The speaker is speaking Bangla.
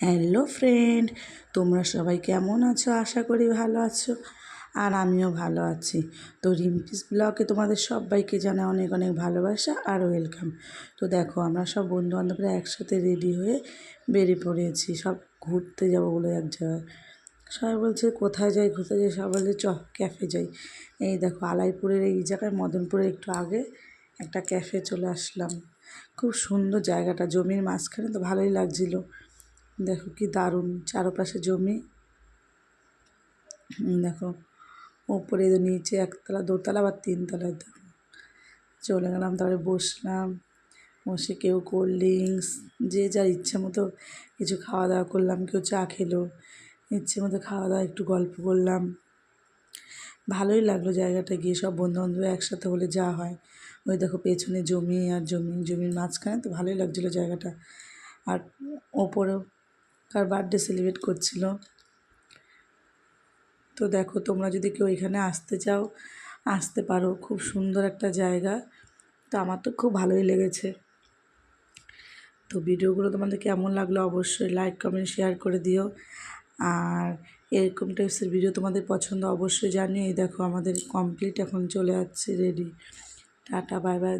হ্যালো ফ্রেন্ড, তোমরা সবাই কেমন আছো? আশা করি ভালো আছো। আর আমিও ভালো আছি। তো রিম্পিস ব্লগে তোমাদের সবাইকে জানাই অনেক অনেক ভালোবাসা আর ওয়েলকাম। তো দেখো, আমরা সব বন্ধু বান্ধবরা একসাথে রেডি হয়ে বেরিয়ে পড়েছি। সব ঘুরতে যাব বলে এক জায়গায়। সবাই বলছে, কোথায় যাই ঘুরতে যাই? সবাই বলছে, চ ক্যাফে যাই। এই দেখো, আলাইপুরের এই জায়গায়, মদনপুরের একটু আগে একটা ক্যাফে চলে আসলাম। খুব সুন্দর জায়গাটা, জমির মাঝখানে তো ভালোই লাগছিল। দেখো কি দারুণ চারপাশে জমি। দেখো ওপরে নিচে একতলা, দোতলা বা তিনতলা দেখো। চলে গেলাম, তারপরে বসলাম। বসে কেউ কোল্ড ড্রিঙ্কস, যে যার ইচ্ছে মতো কিছু খাওয়া দাওয়া করলাম, কেউ চা খেলো, ইচ্ছে মতো খাওয়া দাওয়া, একটু গল্প করলাম। ভালোই লাগল জায়গাটা গিয়ে, সব বন্ধু বান্ধব একসাথে হলে যা হয়। ওই দেখো পেছনে জমি আর জমি, জমির মাঝখানে তো ভালোই লাগছিল জায়গাটা। আর ওপরেও কার বার্থডে সেলিব্রেট করছিল। তো দেখো, তোমরা যদি কেউ এখানে আসতে চাও, আসতে পারো। খুব সুন্দর একটা জায়গা। তো আমার তো খুব ভালোই লেগেছে। তো ভিডিওগুলো তোমাদের কেমন লাগল অবশ্যই লাইক কমেন্ট শেয়ার করে দিও। আর এরকম টাইপসের ভিডিও তোমাদের পছন্দ অবশ্যই জানিও। এই দেখো, আমাদের কমপ্লিট এখন চলে যাচ্ছে রেডি টাটা বাই বাই